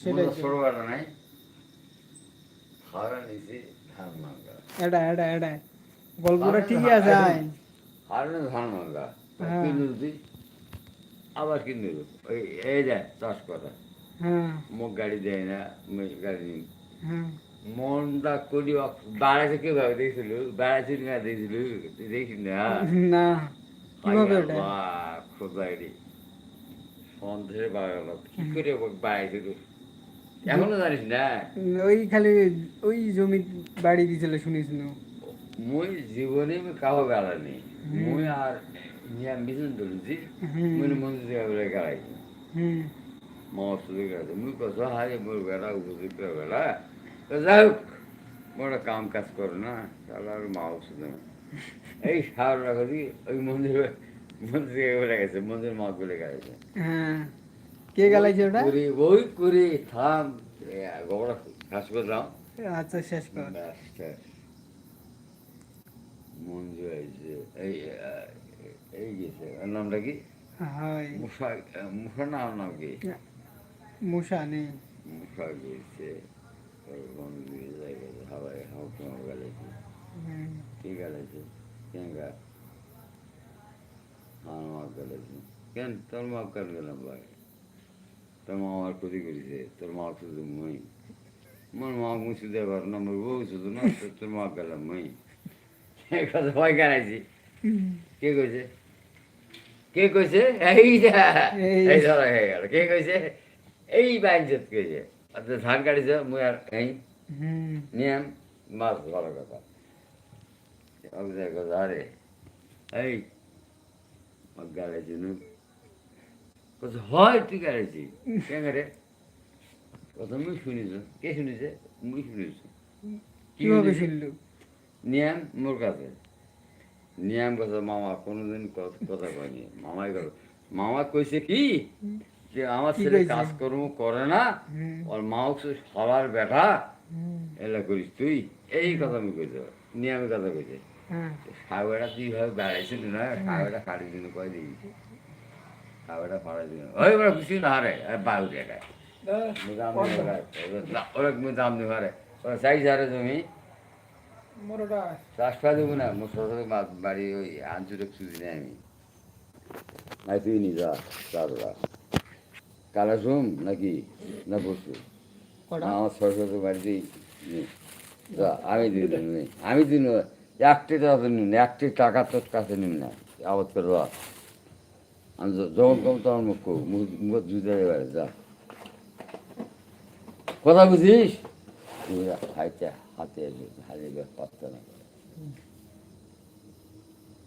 সেটাই তো। নাই। হারা নিছি ধান মাঙ্গা এটা এটা এটা গল্পটা ঠিকই আছে আইন। হারানো ধান মাঙ্গা হ্যাঁ। আবার কিনে দেবো। ওই এই যায় চাষ করা। হ্যাঁ। মুখ গাড়ি দেয় না গাড়ি নিই। হ্যাঁ। মনটা করি বেড়াতে কে ভাবে দেখছিল? বেড়াতে না দেখছিল? দেখি না। না কীভাবে ওটা খোদাইরি সন্দেহে বাড়াল। কি করে বাড়াইছিল এখনও জানিস না ওই খালি ওই জমি বাড়ি দিছিল শুনিস না? মুই জীবনে কাহো মুই আর নিয়া মিশন ধরেছি। হুম। মুই মামা কত হারে মোর বেড়া তো যাই হোক মোর কাম কাজ করো না তাহলে আর মা শুধু এই সার রাখা ওই মন্দিরে মন্দির গেছে মন্দির মা বলে গেছে। হ্যাঁ। কে গেলাইছে ওটা? করে ওই করে থাম। গোবরা ঘাস করলাম আচ্ছা শেষ কর। মঞ্জু আইছে এই এই গেছে। নামটা কি? হয়। মুসা মুসা নাম নাম কি? মূষা নেই। মুসা গেছে। হাওয়ায় হাওয়া কেমন হুম। কি গেলেছে কেন গা? আমার মা গেলেছে কেন? তোর গেলাম ভাই। তোর মা আমার ক্ষতি করেছে তোর মা শুধু মই। মোর মা মুছি দেবার না মোর বউ শুধু না তোর মা গেলাম মই। কথা ভয় কেনাইছি কে কইছে? কে কইছে? এই- এই। ধরা হয়ে গেল। কে কইছে? এই বাইজত কইছে। আচ্ছা ধান কাটিছে মুই আর এই নিয়ম মাছ ভালো কথা। কথা আরে। এই নু কথা হয় তুই কথা মুই শুনিছ। কে শুনিছে? মুই শুনিছি। কীভাবে? নিয়াম মোর কাছে। নিয়াম কথা মামা কোনোদিন কথা কয়নি মামাই মামা কইছে কি? যে আমার ছেলে? কাজকর্ম করে না ওর মা সবার বেটা। এলা করিস তুই? এই কথা আমি কইছে নিয়ামে কথা কইছে খাওয়াটা তুই ভাবে বেড়াইছিল না খাওয়াটা কাটি দিন কয় দিই। দিন ওই বড় খুশি না হারে বাউ ওরা দাম দিবে হারে ওরা চাই হারে তুমি দেবো না মোর বাড়ি ওই নেই আমি তুই নি যা চাররা কালা সোম নাকি না কটা আমার ছোট বাড়িতেই আমি দিই আমি দিন একটি টাকা নিন একটি টাকা তোর কাছে নিন না আবাদ করে যখন কম তখন মুখ কো মুখ জুতে এবারে যা। কথা বুঝিস? হাইতে হাতে হাতে পারতে না।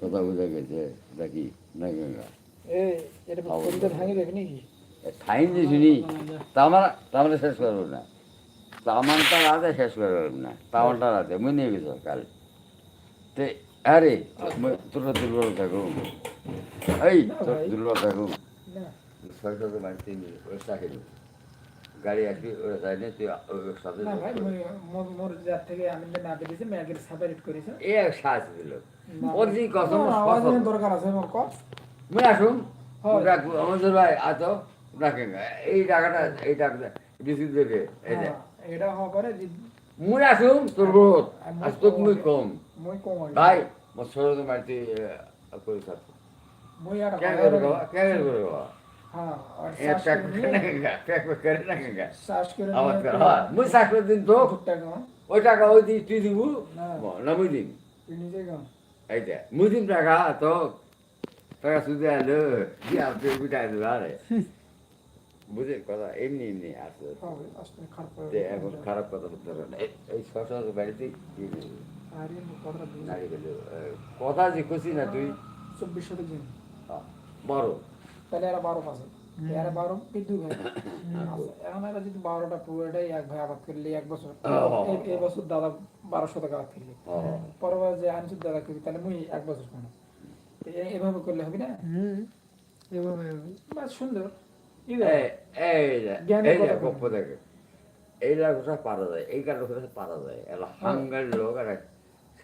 কথা বুঝা গেছে নাকি? নাকি? খাইন যে শুনি। তামার তামারে শেষ করব না। তামানটা রাতে শেষ করব না। তামানটা রাতে মুই নিয়ে গেছ কাল। তে আরে মুই তোরা দুর্বল থাকুম এই না ছয় শত বাড়িতে নিয়ে ওর চাকে নিয়ে। গাড়ি আসবি ওরা চাই না তুই ওর সাথে ভাই মোর যার থেকে আমি না বেরিয়েছি ম্যাগের সাপারেট করেছে। এ দিল। ওর যে দরকার আছে মোর মুই আসুন হয়। আমাদের ভাই আতো রাখেন। এই টাকাটা এই টাকাটা দেবে এই যে এটা হওয়া পরে মুই আসুন তোর বোধ আজ তো মুই কম মই কম। ভাই মোর মারতে করে থাকতো কর হ্যাঁ মুই চাকরি দিন তো ওই টাকা ওই দি তুই দিব না। মুই দিন তুই নিজে গাও এই যে মুই দিন টাকা তো টাকা সুদে আলো দি আপনি বিটাই দেবে আরে বুঝে কথা এমনি এমনি আসে এখন খারাপ কথা বলতে হবে না এই- ছ বাড়িতে কথা যে খুশি না তুই চব্বিশ তাহলে এরা বারো এরা ভাই। আচ্ছা, এখন এরা যদি বারোটা পুরোটাই এক ভাই আবাদ করলে এক বছর। হ্যাঁ। এই- বছর দাদা বারোশো টাকা আবাদ করলে। হ্যাঁ। পরবার যে আনসুর দাদা করি তাহলে মুই এক বছর কেন এভাবে করলে হবে না? এভাবে হবে। সুন্দর। দেখ, এই যে জ্ঞানের এই যে কথা গপ্প দেখে। এইটা কথা পারা যায়। এই কারণে পারা যায়। হাঙ্গার লোক আর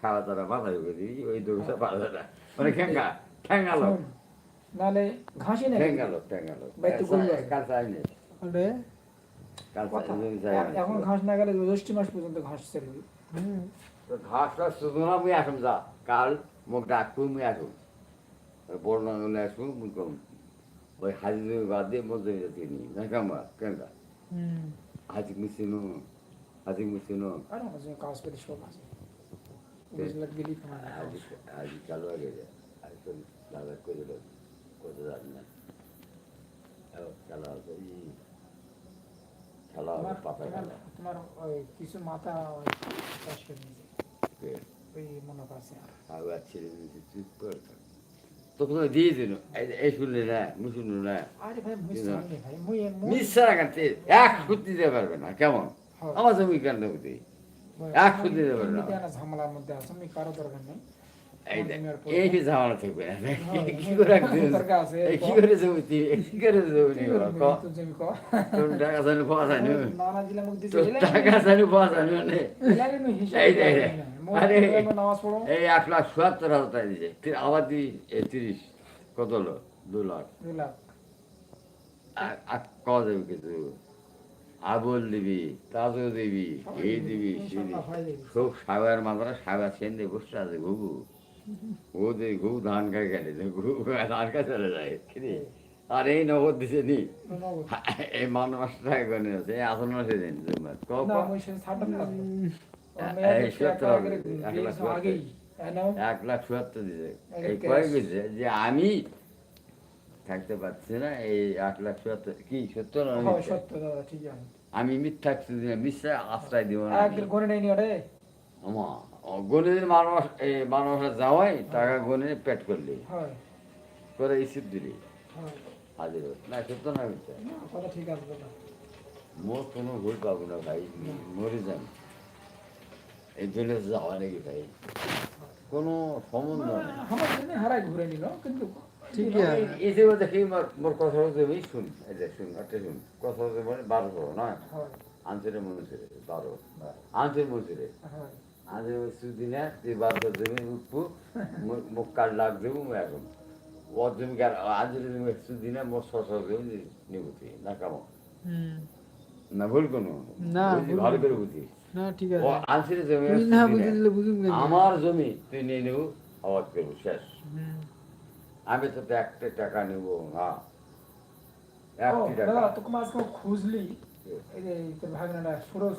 সারা তারা মাথা ঢুকে দিই ওই দৌড়টা পারা যায়। না মানে ঠেঙ্গা। ঠেঙ্গা লোক। নাহলে ঘাসি না ঠেঙ্গা লোক বাইতে গরু কাল চাই নেই। এখন ঘাস না গেলে জ্যৈষ্ঠ মাস পর্যন্ত ঘাস চলবে হুম। তো ঘাসটা শুধু না মুই আসুম যা। কাল মোক ডাকবো মুই আসুম। বড় না হলে আসব মুই কম ওই হাজি জমি বাদ দিয়ে মোর জমি যাতে নি না কামা কেন হুম। হাজি মিশিনো হাজি মিশিনো কাজ করে সব আছে। আগে যায় দাদা করে দিল জানি না। চালা চালা তোমার পাতা তোমার- তোমার ওই কিছু মাথা চাষ করে নিয়েছে ওই মনে আছে আবার ছেলে চুপ করে থাকে। তখন দিয়ে দিল। এই শুনলে না মুই শুনলো না। আরে ভাই মুই কি সামনে ভাই মুই মুই মিশ্রা কাটতে এক ফুট দিতে পারবে না কেমন। আমার জমি কেন দেবো এক ফুট দিতে পারবে না। ঝামেলার মধ্যে আছে আমি কারও দরকার নেই। এই আমার দেখ, জমি আর এই পড়বে কি ঝামেলা থাকবে হ্যাঁ, কি। করে কি করে জমি কি করে জমি টাকা জানি পাওয়া যায় টাকা জানি পাওয়া যায় এই আরে। লাখ হাজার টাকা আবার তিরিশ কত হলো? দু লাখ। আর কত দেবি কিছু আবল দিবি তাজও দিবি এই দিবি সেই দিবি হয়ে। সব সাবার মাথাটা সাবার সেন দিয়ে বসে আছে ঘুঘু ও ঘু ধান গেলে ধান চলে যায় কিরে আর এই নগদ দিছে নি এই মান মাসটা আছে এই আসন মাসে দিন না না এক লাখ চুয়াত্তর দিছে এই যে আমি থাকতে পারছি না এই এক লাখ চুয়াত্তর কি না? সত্য আছে আমি মিথ্যা মিথ্যা আশ্রয় দিব না দিন মানুষ এই মানুষের যাওয়াই টাকা গনে পেট করলি। হয়। করে ইসিপ দিলি। হয়। হাজির। না সত্য না মিথ্যা না, কথা ঠিক আছে দাদা মোর কোনো ভুল পাবো না ভাই মরে যান। এই জন্য যাওয়া নাকি ভাই। কোনো সম্বন্ধ নেই। হারাই ঘুরে নিল কিন্তু ঠিকই আছে। এই যে দেখি মোর মোর কথা হচ্ছে ওই শুন এই যে শুন একটা শুন। কথা হচ্ছে মানে বারো না? হয়। আনসারে বারো। আনসার মনুষের সুদিনে তুই জমি উঠবো মুখ লাগ দেবো এখন। ওর জমি কার আনসারে জমি সুদিনে জমি নেব তুই না কামো হুম। না ভুল কোনো? না, ভালো করে কেন? আমার জমি তুই নিয়ে নেব আবাদ করব শেষ। হুম। আমি তো একটা টাকা নেব না। একটি টাকা। তোকে খুঁজলি এই যে ভাগনাটা সুরজ।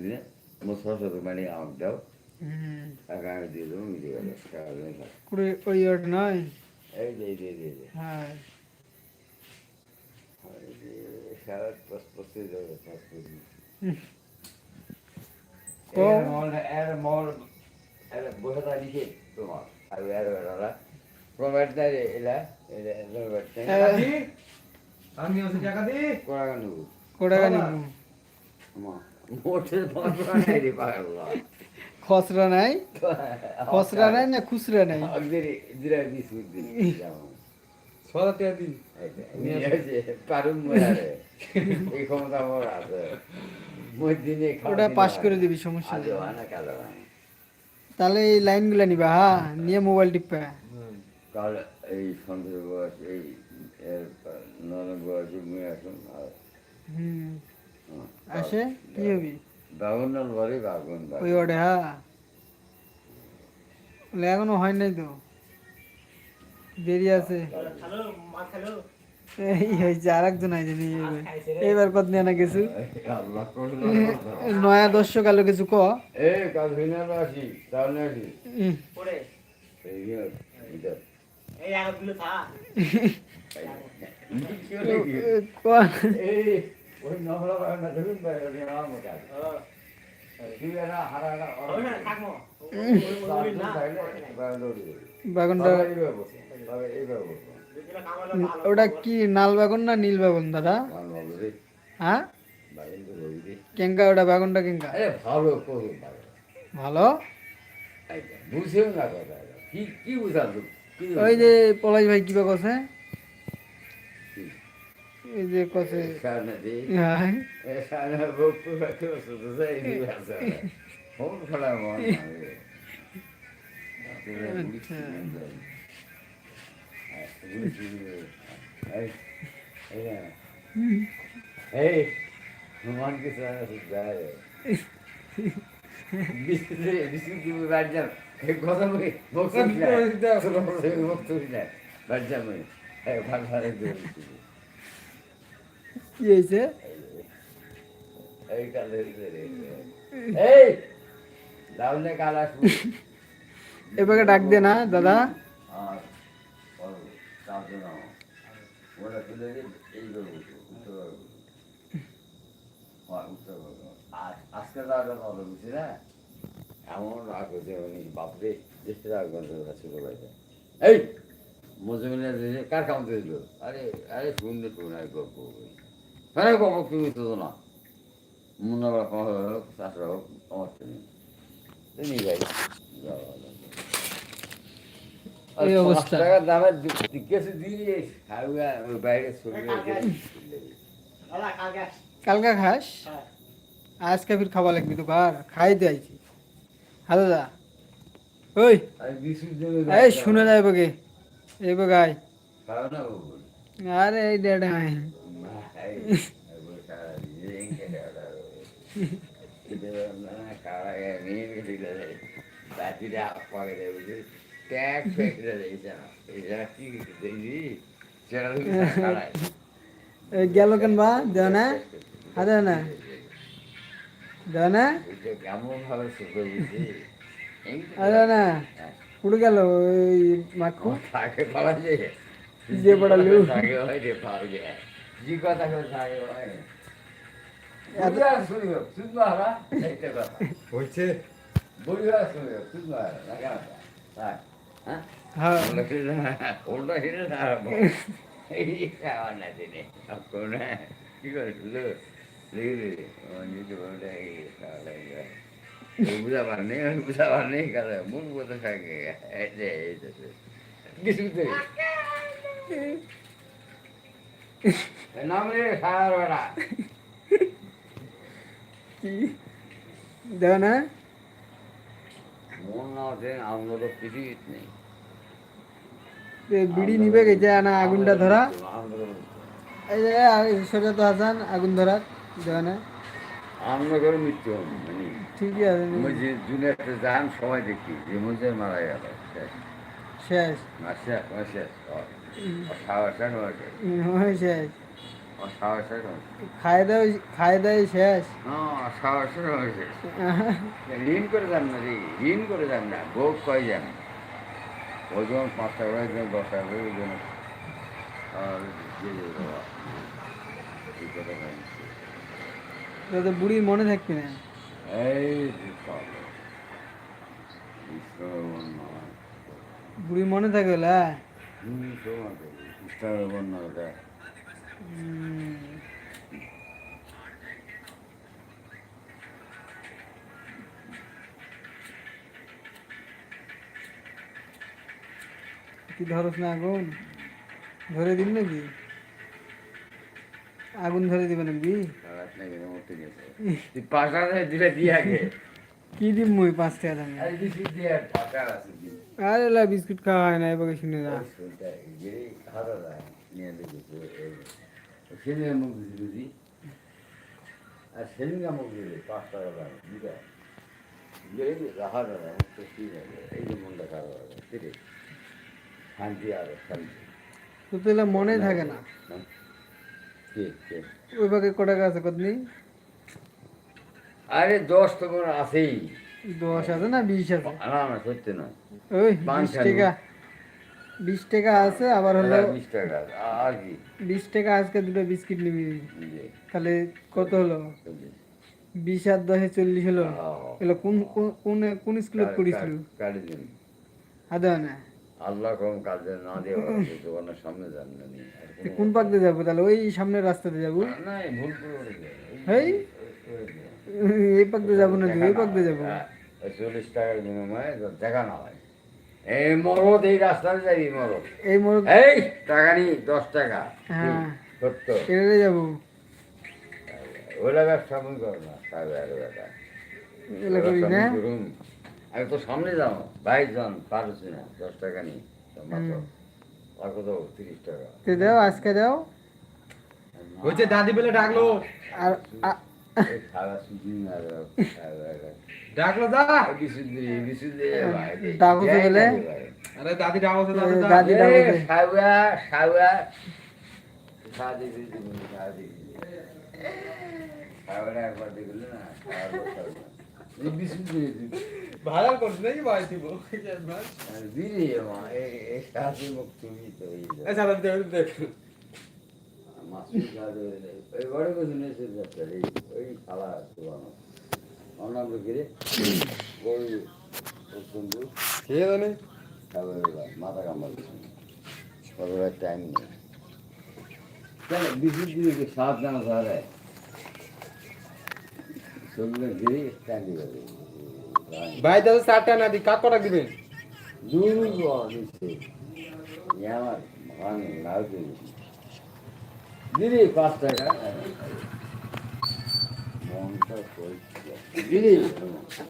দিনে মোর সরস্বতী মানে আমাকে দাও টাকা আমি দিয়ে দেবো মিলে গেল থাক। ওই ওর নয় এই যে এই যে এই যে, হ্যাঁ সারা পাঁচ পঁচিশ যাবে পাঁচ পঁচিশ পাগলা নাই খসরা নাই? না খুচরা নাই? ওটা পাস করে দিবি সমস্যা। তাহলে এই লাইনগুলো নিবা হ্যাঁ নিয়ে মোবাইল টিপা কাল এই সন্ধ্যের বয়স এই এর নরম বয়সে মুই আর হুম। আসে কি হবি বাগুন বাড়ি বাগুন ওই ওটা হ্যাঁ। বলে এখনও হয় নাই তো। দেরি আছে। এই হয়েছে আর একজন আইছে নিয়ে এবার। কত নিয়ে না কিছু নয়া দর্শক আলো কিছু ক? কাল আসি তাহলে আসি। এই ওটা কি নাল বাগুন না নীল বাগুন দাদা? হ্যাঁ? কেঙ্কা ওটা বাগুনটা কেঙ্কা? আরে ভালো ভালো। ভালো? বুঝেও না কথা কি কি বুঝালো? ওই যে পলাশ ভাই কিবা কছে কি? এই যে কসে হ্যাঁ। এই হনুমান কি যায় বিস্কুট বিস্কুট দিব বাড়ি যান কথা বলি বক্তব্য বক্তব্য বাড়ি যাব ভাগ ভাগ কি হয়েছে এবারে ডাক দে না দাদা। আজকে আগে ভালো বুঝছি না। এমন রাগ হয়েছে উনি বাপরে দেশে রাগ গন্ধ শুরু হয়েছে এই মজুমিনা কার কামতে দিল আরে আরে শুনলে শুনে গল্প হ্যাঁ গল্প তুমি তো না মুন্না বড় কম হোক শাশুড়া হোক আমার তো নেই তুমি ভাই এই অবস্থা। টাকা দামের কিছু দিয়ে খাওয়া বাইরে ছবি কালকা খাস আজকে ফির খাওয়া লাগবি তো কার খাই দে আইছি হ্যাঁ ওই এই শুনে যায় বগে এই বগাই আরে এই দেড় গেল কেন বা? দেও না। হ্যাঁ না। দেও না। আরে না। পুড়ে গেল ওই মাখু থাকে যায় যে। থাকে হয় রে পাওয়া যায় জি কথা করে থাকে হয় বুঝা শুনিও শুনবা হারা একটা কথা হয়েছে বুঝা শুনিও শুনবা হারা না কেন হ্যাঁ হ্যাঁ হ্যাঁ ওটা হিরে না ওটা হিরে না এই খাওয়া না দিনে কোন কি করে তুলো কি দেও না মন না হচ্ছে আমাদের পৃথিবীত নেই বিড়ি নিবে গেছে না আগুনটা ধরা। এই যে সোজা তো হাসান আগুন ধরা দেও না আমরা করে মৃত্যু মানে। ঠিকই আছে। যে জুনে একটা যান সময় দেখি যে মধ্যে মারা গেল শেষ। শেষ। শেষ শেষ শেষ হয়েছে। হুম, ওই শেষ? ঋণ করে যান না রে ঋণ করে যান না ভোগ কয় যান। ওজন পাঁচ টাকা ওজন দশ টাকা দিয়ে এই কথা ভাবছি। বুড়ির মনে থাকবি না? এই। বুড়ির মনে থাকবে কি ধরস না আগুন ধরে দিন নাকি আগুন ধরে দিবে নাকি। পাঁচ হাজার দিলে দিয়ে আগে। কি দিম মুই পাঁচ টাকা দামে দিয়ে পাঁচ হাজার আছে। আরে লা বিস্কুট খাওয়া হয় না এবার শুনে যা। আর পাঁচ টাকা দাম এই তো ঠিক আছে এই মনটা খারাপ হবে ঠিক আছে শান্তি আর শান্তি। তো মনে থাকে না? কে কে? ওই বাকি ক টাকা আছে আরে দশ তো কোনো আছেই। দশ আছে না বিশ আছে? না না সত্যি নয়। ওই বিশ টাকা। বিশ টাকা আছে আবার হলো বিশ টাকা আর কি? বিশ টাকা আজকে দুটো বিস্কিট নিবি। তাহলে কত হলো? বিশ আর দশে চল্লিশ হলো। এগুলো কোন কোন- কোন স্কুলে পড়িছিল আদা না। আল্লাহ কম কাজে না দিয়ে দোকানের সামনে যান কোনো- পাক দিয়ে যাব তাহলে? ওই সামনের রাস্তাতে যাব? না ভুল করে উঠেছে। এই পাক যাব না এই পাক যাব। চল্লিশ টাকার বিনিময়ে দেখা না হয়। এই মরদ এই রাস্তায় যাবি মরদ। এই মোড় এই টাকা নি দশ টাকা। হ্যাঁ। সত্য কেটে যাব। ওইটা ব্যবসা আমি করো না সাড়ে এগারো টাকা আমি তো সামনে যাও বাইশ জন পারছি না দশ টাকা নি মাত্র। আর কত? তিরিশ টাকা। দাও আজকে দাও। হয়েছে দাদি বলে ডাকলো। আর ডাকলো ডাকো। আরে দাদি দাদি। দাদি ডাকো একবার দেখলে না। ভাড়া করছিস নাকি ভাই দিব আর এই- সাহায্য মুখ তুমি তো এই যে। দেখ মাথা কতবার টাইম নেই বিশুর দিকে সাত জানা ধরে ভাই দাদা চারটা না দি কাক কটা দিবেন দূর আমার ভাঙ লাউ দিদি পাঁচ টাকা দিদি